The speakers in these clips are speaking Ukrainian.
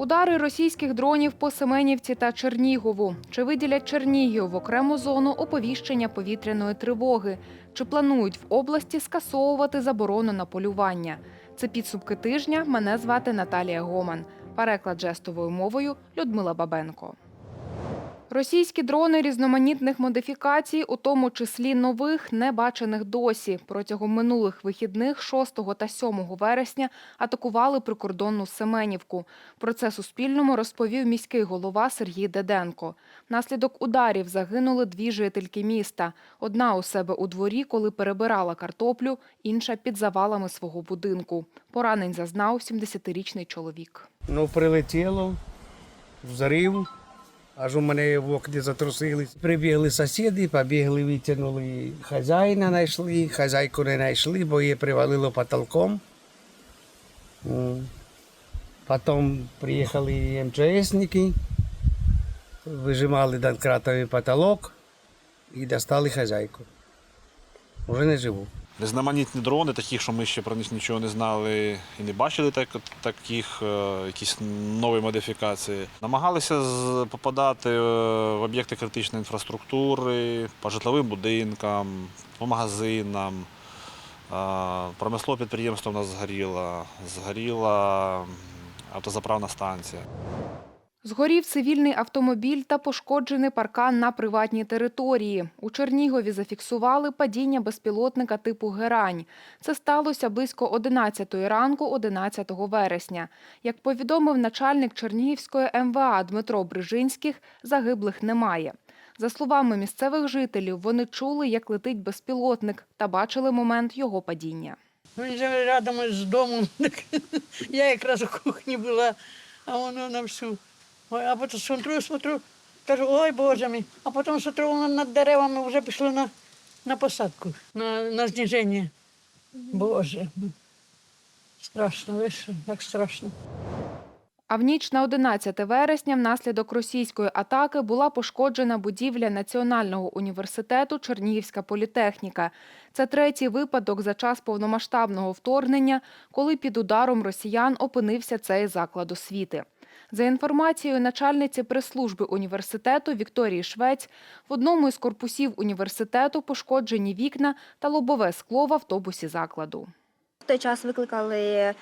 Удари російських дронів по Семенівці та Чернігову. Чи виділять Чернігів в окрему зону оповіщення повітряної тривоги? Чи планують в області скасовувати заборону на полювання? Це підсумки тижня. Мене звати Наталія Гоман. Переклад жестовою мовою Людмила Бабенко. Російські дрони різноманітних модифікацій, у тому числі нових, не бачених досі. Протягом минулих вихідних 6 та 7 вересня атакували прикордонну Семенівку. Про це Суспільному розповів міський голова Сергій Деденко. Внаслідок ударів загинули дві жительки міста. Одна у себе у дворі, коли перебирала картоплю, інша під завалами свого будинку. Поранень зазнав 70-річний чоловік. Ну, прилетіло, взрив, аж у мене в окні затрусились. Прибігли сусіди, побігли, витягнули хазяїна, знайшли, хазяйку не знайшли, бо її привалило потолком. Потім приїхали МЧСники, вижимали донкратовий потолок і достали хазяйку. Уже не живу. Різноманітні дрони, такі, що ми ще про них нічого не знали і не бачили так, таких, е, якісь нові модифікації. Намагалися попадати е, в об'єкти критичної інфраструктури, по житловим будинкам, по магазинам. Е, Промислове підприємство у нас згоріло, згоріла автозаправна станція. Згорів цивільний автомобіль та пошкоджений паркан на приватній території. У Чернігові зафіксували падіння безпілотника типу «Герань». Це сталося близько 11 ранку 11 вересня. Як повідомив начальник Чернігівської МВА Дмитро Брижинських, загиблих немає. За словами місцевих жителів, вони чули, як летить безпілотник та бачили момент його падіння. Він живе рядом з домом. Я якраз у кухні була, а воно на всю. Ой, а потім смотрю, смотрю, кажу, ой Боже мій. А потім смотрю, воно над деревами вже пішло на, на посадку, на, на зниження. Боже. Страшно, ви що, як страшно. А в ніч на 11 вересня внаслідок російської атаки була пошкоджена будівля Національного університету Чернігівська політехніка. Це третій випадок за час повномасштабного вторгнення, коли під ударом росіян опинився цей заклад освіти. За інформацією начальниці прес-служби університету Вікторії Швець, в одному із корпусів університету пошкоджені вікна та лобове скло в автобусі закладу. В той час викликали е,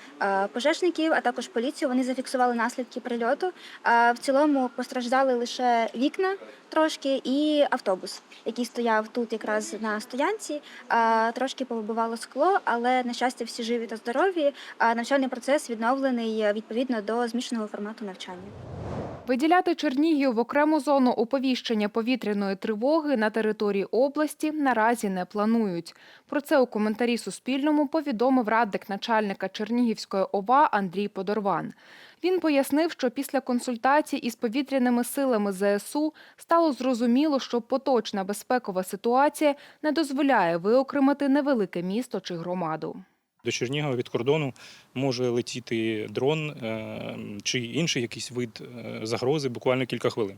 пожежників, а також поліцію. Вони зафіксували наслідки прильоту. Е, В цілому постраждали лише вікна трошки і автобус, який стояв тут якраз на стоянці. Е, Трошки повибивало скло, але на щастя всі живі та здорові. Навчальний процес відновлений відповідно до змішаного формату навчання. Виділяти Чернігів в окрему зону оповіщення повітряної тривоги на території області наразі не планують. Про це у коментарі Суспільному повідомив радник начальника Чернігівської ОВА Андрій Подорван. Він пояснив, що після консультацій із повітряними силами ЗСУ стало зрозуміло, що поточна безпекова ситуація не дозволяє виокремити невелике місто чи громаду. До Чернігова від кордону може летіти дрон е, чи інший якийсь вид е, загрози буквально кілька хвилин.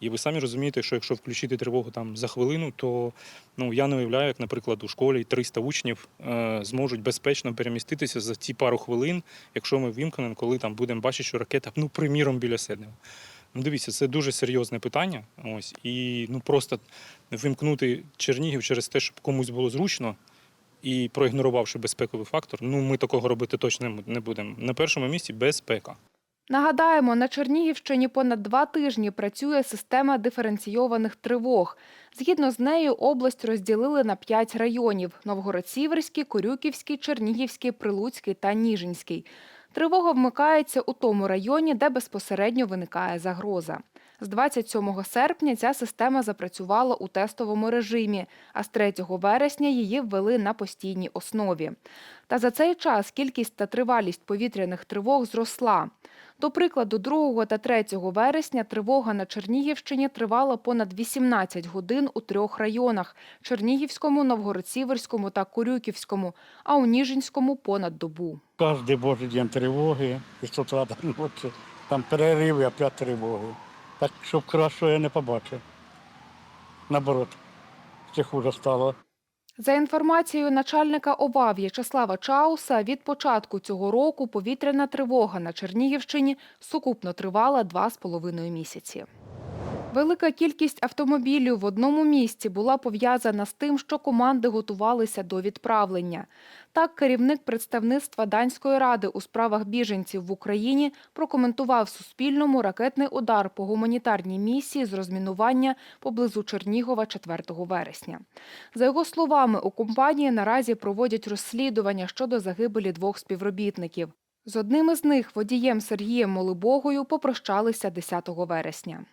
І ви самі розумієте, що якщо включити тривогу там за хвилину, то ну я не уявляю, як, наприклад, у школі 300 учнів е, зможуть безпечно переміститися за ті пару хвилин, якщо ми вімкнемо, коли там будемо бачити, що ракета, ну, приміром, біля Седнева. Ну, дивіться, це дуже серйозне питання. Ось і ну просто вимкнути Чернігів через те, щоб комусь було зручно і проігнорувавши безпековий фактор, ну ми такого робити точно не будемо. На першому місці безпека. Нагадаємо, на Чернігівщині понад два тижні працює система диференційованих тривог. Згідно з нею, область розділили на п'ять районів: Новгород-Сіверський, Корюківський, Чернігівський, Прилуцький та Ніжинський. Тривога вмикається у тому районі, де безпосередньо виникає загроза. З 27 серпня ця система запрацювала у тестовому режимі, а з 3 вересня її ввели на постійній основі. Та за цей час кількість та тривалість повітряних тривог зросла. До прикладу, 2 та 3 вересня тривога на Чернігівщині тривала понад 18 годин у трьох районах – Чернігівському, Новгород-Сіверському та Курюківському, а у Ніжинському – понад добу. Кожен божий день тривоги, і до ночі. Там перериви, опять тривоги. Так, щоб кращого я не побачив. Наоборот, ще хуже стало. За інформацією начальника ОВА В'ячеслава Чауса, від початку цього року повітряна тривога на Чернігівщині сукупно тривала два з половиною місяці. Велика кількість автомобілів в одному місці була пов'язана з тим, що команди готувалися до відправлення. Так, керівник представництва Данської ради у справах біженців в Україні прокоментував Суспільному ракетний удар по гуманітарній місії з розмінування поблизу Чернігова 4 вересня. За його словами, у компанії наразі проводять розслідування щодо загибелі двох співробітників. З одним із них, водієм Сергієм Молибогою, попрощалися 10 вересня.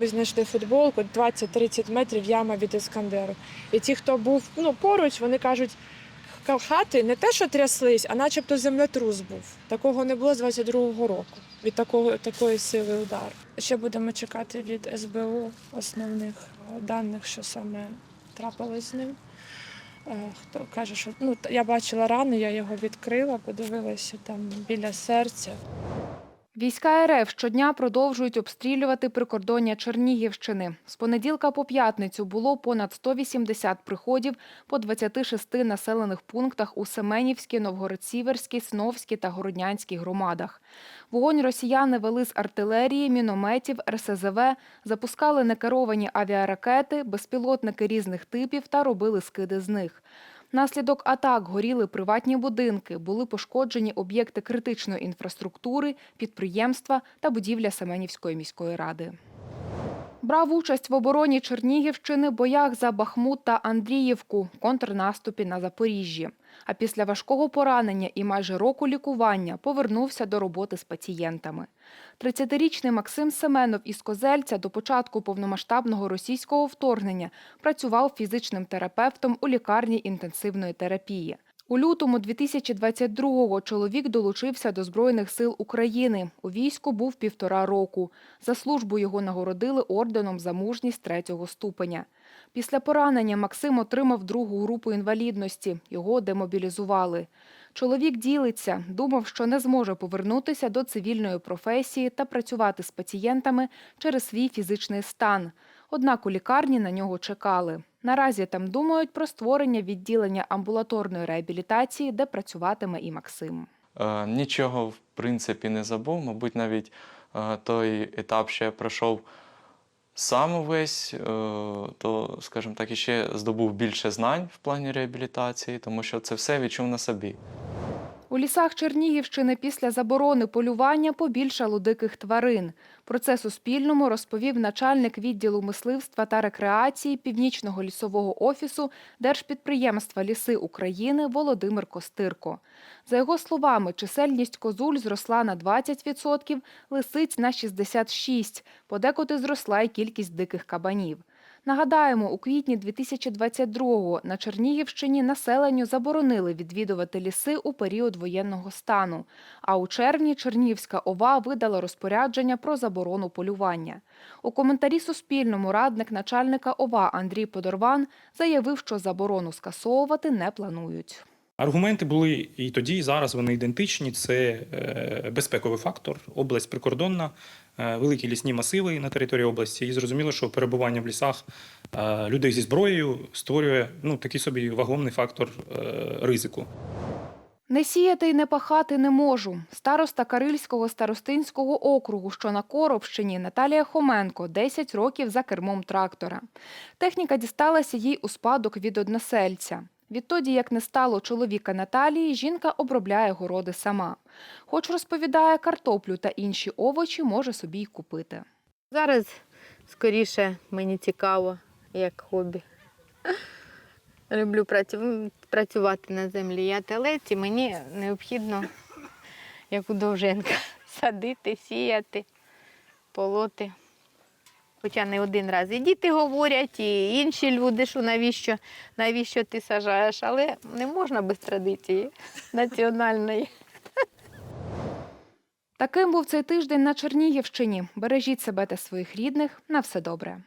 Ми знайшли футболку 20-30 метрів яма від Іскандеру. І ті, хто був ну, поруч, вони кажуть, хати не те, що тряслись, а начебто землетрус був. Такого не було з 22-го року від такого, такої сили удару. Ще будемо чекати від СБУ основних е, даних, що саме трапилось з ним. Е, Хто каже, що ну, я бачила рани, я його відкрила, подивилася там біля серця. Війська РФ щодня продовжують обстрілювати прикордоння Чернігівщини. З понеділка по п'ятницю було понад 180 приходів по 26 населених пунктах у Семенівській, Новгород-Сіверській, Сновській та Городнянській громадах. Вогонь росіяни вели з артилерії, мінометів, РСЗВ, запускали некеровані авіаракети, безпілотники різних типів та робили скиди з них. Внаслідок атак горіли приватні будинки, були пошкоджені об'єкти критичної інфраструктури, підприємства та будівля Семенівської міської ради. Брав участь в обороні Чернігівщини, боях за Бахмут та Андріївку, контрнаступі на Запоріжжі. А після важкого поранення і майже року лікування повернувся до роботи з пацієнтами. 30-річний Максим Семенов із Козельця до початку повномасштабного російського вторгнення працював фізичним терапевтом у лікарні інтенсивної терапії. У лютому 2022-го чоловік долучився до Збройних сил України. У війську був півтора року. За службу його нагородили орденом за мужність третього ступеня. Після поранення Максим отримав другу групу інвалідності. Його демобілізували. Чоловік ділиться, думав, що не зможе повернутися до цивільної професії та працювати з пацієнтами через свій фізичний стан. Однак у лікарні на нього чекали. Наразі там думають про створення відділення амбулаторної реабілітації, де працюватиме і Максим. Е, Нічого, в принципі, не забув. Мабуть, навіть е, той етап ще пройшов сам увесь, е, то, скажімо так, іще здобув більше знань в плані реабілітації, тому що це все відчув на собі. У лісах Чернігівщини після заборони полювання побільшало диких тварин. Про це Суспільному розповів начальник відділу мисливства та рекреації Північного лісового офісу Держпідприємства Ліси України Володимир Костирко. За його словами, чисельність козуль зросла на 20%, лисиць на 66%, подекуди зросла й кількість диких кабанів. Нагадаємо, у квітні 2022-го на Чернігівщині населенню заборонили відвідувати ліси у період воєнного стану. А у червні Чернігівська ОВА видала розпорядження про заборону полювання. У коментарі Суспільному радник начальника ОВА Андрій Подорван заявив, що заборону скасовувати не планують. Аргументи були і тоді, і зараз вони ідентичні. Це е, безпековий фактор, область прикордонна, е, великі лісні масиви на території області. І зрозуміло, що перебування в лісах е, людей зі зброєю створює ну, такий собі вагомний фактор ризику. Не сіяти й не пахати не можу. Староста Карильського старостинського округу, що на Коробщині, Наталія Хоменко, 10 років за кермом трактора. Техніка дісталася їй у спадок від односельця. Відтоді, як не стало чоловіка Наталії, жінка обробляє городи сама. Хоч розповідає, картоплю та інші овочі може собі й купити. Зараз скоріше мені цікаво, як хобі. Люблю працювати на землі. Я телець, і мені необхідно, як у Довженка, садити, сіяти, полоти. Хоча не один раз. І діти говорять, і інші люди, що навіщо, навіщо ти сажаєш, але не можна без традиції національної. Таким був цей тиждень на Чернігівщині. Бережіть себе та своїх рідних. На все добре.